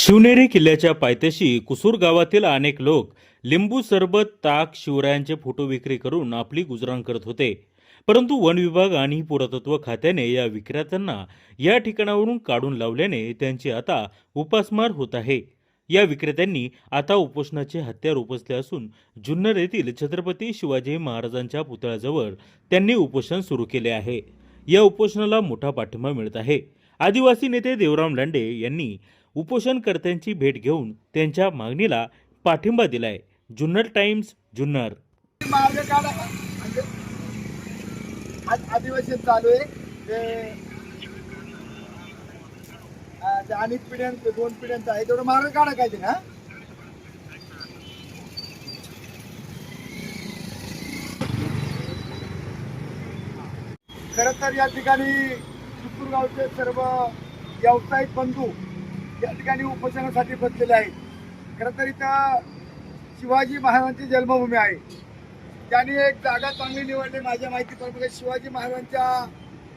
शिवनेरी किल्ल्याच्या पायथ्याशी कुसूर गावातील अनेक लोक लिंबू सरबत ताक शिवरायांचे फोटो विक्री करून आपली गुजराण करत होते. परंतु वन विभाग आणि पुरातत्व खात्याने या विक्रेत्यांना या ठिकाणावरून काढून लावल्याने त्यांची आता उपासमार होत आहे. या विक्रेत्यांनी आता उपोषणाचे हत्यार उपसले असून जुन्नर येथील छत्रपती शिवाजी महाराजांच्या पुतळ्याजवळ त्यांनी उपोषण सुरू केले आहे. या उपोषणाला मोठा पाठिंबा मिळत आहे. आदिवासी नेते देवराम लांडे यांनी उपोषणकर्त्यांची भेट घेऊन त्यांच्या मागणीला पाठिंबा दिलाय. जुन्नर टाइम्स जुन्नर. आज अधिवेशन चालू आहे. अनेक पिढ्यांचं दोन पिढ्यांचं आहे. तेवढं मार्ग काढा काय ते ना खर तर या ठिकाणी गावचे सर्व व्यावसायिक बंधू या ठिकाणी उपोषणासाठी बसलेले आहेत. खरं तर इथं शिवाजी महाराजांची जन्मभूमी आहे. त्यांनी एक जागा चांगली निवडली माझ्या माहितीप्रमाणे शिवाजी महाराजांच्या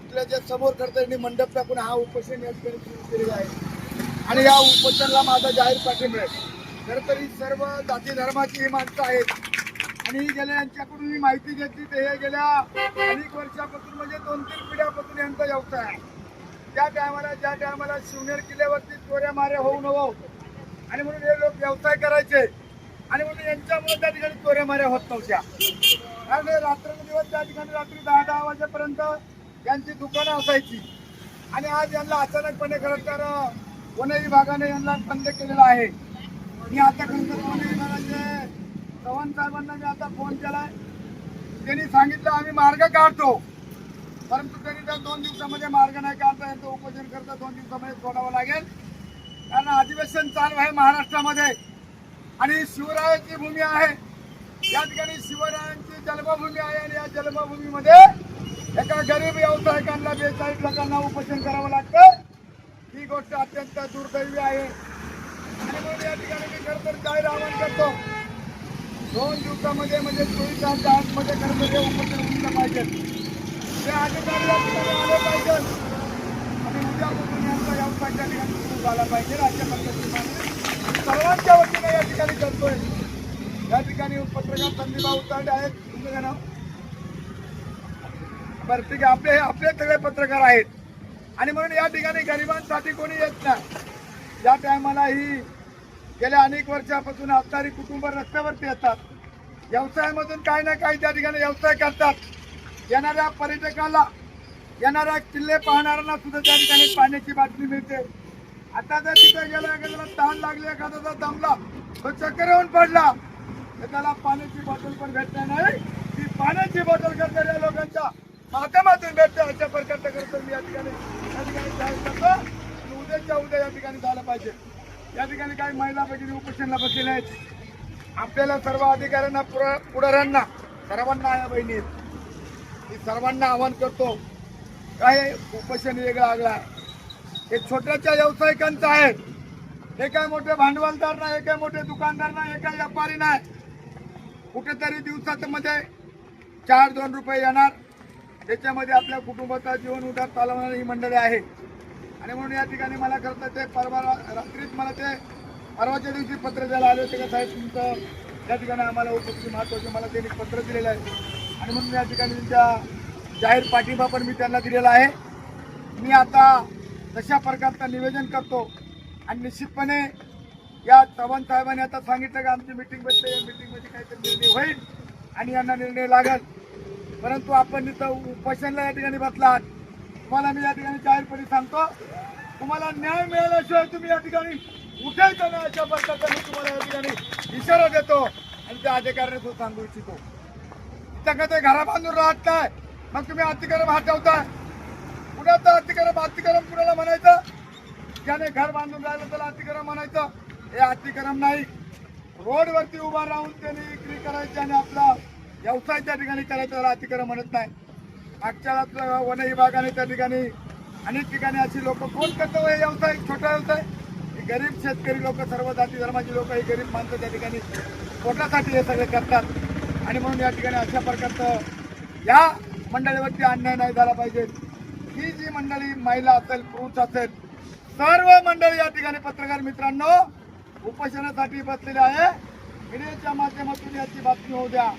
पुतळ्याच्या समोर खरं त्यांनी मंडप टाकून हा उपोषण या ठिकाणी सुरू केलेला आहे. आणि या उपोषणाला माझा जाहीर पाठिंबा आहे. खरं तर ही सर्व जाती धर्माची ही माणसं आहेत. आणि गेल्या यांच्याकडून मी माहिती घेतली तर हे गेल्या अनेक वर्षापासून म्हणजे दोन तीन पिढ्यापासून यांचा व्यवसाय आहे. त्या टायमाला ज्या टायमाला शिवनेर किल्ल्यावरती चोऱ्या माऱ्या होऊ नको आणि म्हणून हे लोक व्यवसाय करायचे. आणि म्हणून यांच्यामुळे त्या ठिकाणी चोऱ्या माऱ्या होत नव्हत्या. कारण रात्रंदिवस त्या ठिकाणी रात्री दहा दहा वाजेपर्यंत यांची दुकानं असायची. आणि आज यांना अचानकपणे खरं तर वन विभागाने यांना बंद केलेला आहे. मी आता खरं तर वन विभागाचे चव्हाण साहेबांना मी आता फोन केलाय. त्यांनी सांगितलं आम्ही मार्ग काढतो. परंतु तरी त्या दोन दिवसामध्ये मार्ग नाही काढता यांचं उपोषण करता दोन दिवसामध्ये सोडावं लागेल. कारण अधिवेशन चालू आहे महाराष्ट्रामध्ये. आणि शिवरायांची भूमी आहे. या ठिकाणी शिवरायांची जन्मभूमी आहे आणि या जन्मभूमीमध्ये एका गरीब व्यावसायिकांना बेचाळीस लोकांना उपोषण करावं लागतं. ही गोष्ट अत्यंत दुर्दैवी आहे. आणि म्हणून या ठिकाणी मी खरं तर जाहीर आवाहन करतो. दोन दिवसामध्ये म्हणजे चोवीस तास आतमध्ये खरं तर हे उपोषण उठलं पाहिजे. हे अधिकारी या ठिकाणी आले पाहिजे. आणि उद्यापासून यांचा व्यवसाय त्या ठिकाणी सुरू झाला पाहिजे. राज्य पद्धती सर्वांच्या वतीने या ठिकाणी करतोय. या ठिकाणी पत्रकार संदीपा उतांडे आहेत. तुमचं नाव? बरं ठीक आहे. आपले आपले सगळे पत्रकार आहेत. आणि म्हणून या ठिकाणी गरिबांसाठी कोणी येत नाही. या टायमाला ही गेल्या अनेक वर्षापासून असणारी कुटुंब रस्त्यावरती येतात. व्यवसायामधून काही ना काही त्या ठिकाणी व्यवसाय करतात. येणाऱ्या पर्यटकाला येणाऱ्या किल्ले पाहणाऱ्यांना सुद्धा त्या ठिकाणी पाण्याची बातमी मिळते. आता जर तिथे गेला एखाद्याला ताण लागले एखादा जर दमला तो चक्कर येऊन पडला तर त्याला पाण्याची बॉटल पण भेटणार नाही. ती पाण्याची बॉटल करणाऱ्या लोकांच्या माध्यमातून भेटते. अशा प्रकारचं करतो मी या ठिकाणी. या ठिकाणी जाहीर करतो आणि उद्याच्या उद्या या ठिकाणी झालं पाहिजे. या ठिकाणी काही महिला भगिनी उपोषणला बसलेल्या आहेत. आपल्याला सर्व अधिकाऱ्यांना पुढाऱ्यांना सर्वांना आया बहिणी आहेत मी सर्वांना आवाहन करतो काय उपोषण वेगळा आगला आहे. हे छोट्याच्या व्यावसायिकांचं आहे. हे काय मोठे भांडवलदार नाही हे काय मोठे दुकानदार नाही हे काय व्यापारी नाही. कुठेतरी दिवसात मध्ये चार दोन रुपये येणार. त्याच्यामध्ये आपल्या कुटुंबाचा जीवन उदार चालवणारी ही मंडळी आहे. आणि म्हणून या ठिकाणी मला करता ते परवा रात्रीच मला ते परवाच्या दिवशी पत्र द्यायला आले होते का साहेब तुमचं? या ठिकाणी आम्हाला उपस्थित महत्त्वाचे मला त्यांनी पत्र दिलेलं आहे. आणि म्हणून या ठिकाणी त्यांच्या जाहीर पाठिंबा पण मी त्यांना दिलेला आहे. मी आता तशा प्रकारचं निवेदन करतो आणि निश्चितपणे या चव्हाण साहेबांनी आता सांगितलं की आमची मिटिंग बसते या मिटिंगमध्ये काहीतरी निर्णय होईल आणि यांना निर्णय लागेल. परंतु आपण इथं उपोषणला या ठिकाणी बसलात. तुम्हाला मी या ठिकाणी जाहीरपणे सांगतो तुम्हाला न्याय मिळाल्याशिवाय तुम्ही या ठिकाणी उठायचं नाही. अशा प्रकारचा मी तुम्हाला या ठिकाणी इशारा देतो आणि त्या अधिकाऱ्याने तो सांगू इच्छितो. त्यांना ते घरा बांधून राहत काय मग तुम्ही अतिक्रम हटवताय कुणाचं अतिक्रम अतिक्रम कुणाला म्हणायचं? ज्याने घर बांधून राहिलं त्याला अतिक्रम म्हणायचं. हे अतिक्रम नाही. रोडवरती उभा राहून त्याने विक्री करायची आणि आपला व्यवसाय त्या ठिकाणी करायचा त्याला अतिक्रम म्हणत नाही. मागच्या वन विभागाने त्या ठिकाणी अनेक ठिकाणी अशी लोक कोण करतो हे व्यवसाय छोटा व्यवसाय. गरीब शेतकरी लोक सर्व जाती धर्माची लोक ही गरीब माणसं त्या ठिकाणी पोटासाठी हे सगळे करतात. आणि म्हणून या ठिकाणी अशा प्रकारचं या मंडळीवरती अन्याय नाही झाला पाहिजे. ही जी मंडळी महिला असेल पुरुष असेल सर्व मंडळी या ठिकाणी पत्रकार मित्रांनो उपोषणासाठी बसलेले आहे. मीडियाच्या माध्यमातून याची बातमी होऊ द्या.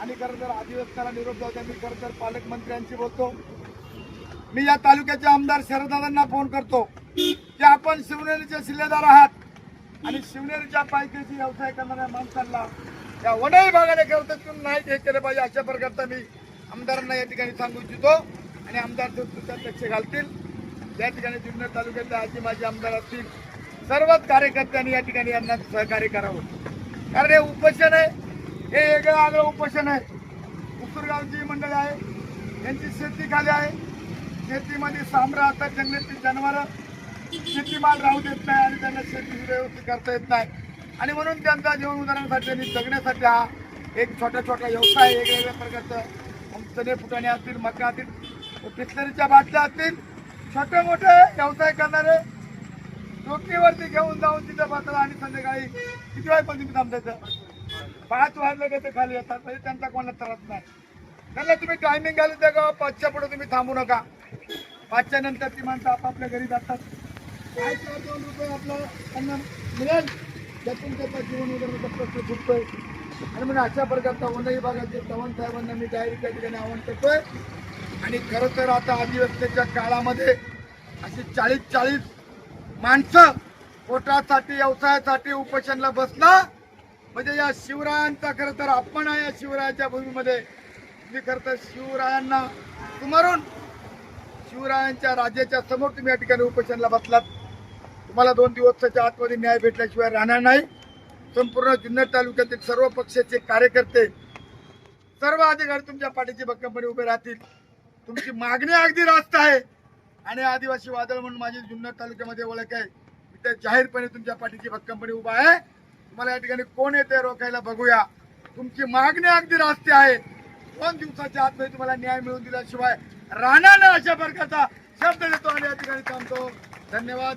आणि खरं तर अधिवेशनाला निरोप जाऊ द्या मी खरं तर पालकमंत्र्यांशी बोलतो. मी या तालुक्याचे आमदार शरदादांना फोन करतो की आपण शिवनेरीचे शिल्लेदार आहात. आणि शिवनेरीच्या पायथ्याशी व्यवसाय करणाऱ्या माणसांना या वनही भागाने खरं नाही हे केलं पाहिजे. अशा प्रकारचा मी आमदारांना या ठिकाणी सांगू इच्छितो आणि आमदार सुद्धा लक्ष घालतील या ठिकाणी जुन्नर तालुक्यातले आजी माझे आमदार असतील सर्वच कार्यकर्त्यांनी या ठिकाणी यांना सहकार्य करावं. कारण हे उपोषण आहे हे वेगळं आगळं उपोषण आहे. उसूरगावची मंडळ आहे यांची शेती खाली आहे. शेतीमध्ये सांभर आता जंगलातील जनावरं शेतीमाल राहू देत नाही आणि त्यांना शेती व्यवस्थित करता येत नाही. आणि म्हणून त्यांचा जीवन उदाहरणासाठी आणि जगण्यासाठी हा एक छोट्या छोट्या व्यवसाय वेगवेगळ्या प्रकारचं चणे फुटाणे असतील मका असतील पिचलरीच्या बाटल्या असतील छोटे मोठे व्यवसाय करणारे डोकीवरती घेऊन जाऊन तिथं बसला आणि संध्याकाळी किती वाजेपर्यंत तुम्ही थांबतायचं पाच वाजले का ते खाली येतात. म्हणजे त्यांचा कोणाला त्रास नाही. त्यांना तुम्ही टायमिंग घालून द्या का? पाचच्या पुढे तुम्ही थांबू नका. पाचच्या नंतर ती माणसं आपापल्या घरी जातात. काय चार दोन रुपये आपलं त्यांना मिळेल. त्यातून त्याचा जीवन उदाहरणाचा प्रश्न सुटतोय. आणि म्हणून अशा प्रकारचा वनही भागातील चव्हाण साहेबांना मी डायरी त्या ठिकाणी आव्हान करतोय. आणि खरं तर आता आदिवासीच्या काळामध्ये अशी चाळीस चाळीस माणसं पोटासाठी व्यवसायासाठी उपोषणला बसणं म्हणजे या शिवरायांचा खरं तर अपमान आहे या शिवरायाच्या भूमीमध्ये. मी खरं तर शिवरायांना सुमारून शिवरायांच्या राज्याच्या समोर तुम्ही या ठिकाणी उपोषणला बसलात. तुम्हाला दोन दिवसाच्या आतमध्ये न्याय भेटल्याशिवाय राहणार नाही. संपूर्ण जुन्नर तालुक्यातील सर्व पक्षाचे कार्यकर्ते सर्व अधिकारी तुमच्या पाठीची भक्कमपणे उभे राहतील. तुमची मागणी अगदी रास्त आहे. आणि आदिवासी वादळ म्हणून माझी जुन्नर तालुक्यामध्ये ओळख आहे. मी त्या जाहीरपणे तुमच्या पाठीची भक्कमपणे उभा आहे. तुम्हाला या ठिकाणी कोण येते रोखायला बघूया. तुमची मागणी अगदी रास्त आहे. दोन दिवसाच्या आतमध्ये तुम्हाला न्याय मिळवून दिल्याशिवाय राहणार नाही अशा प्रकारचा शब्द देतो आणि या ठिकाणी थांबतो. धन्यवाद.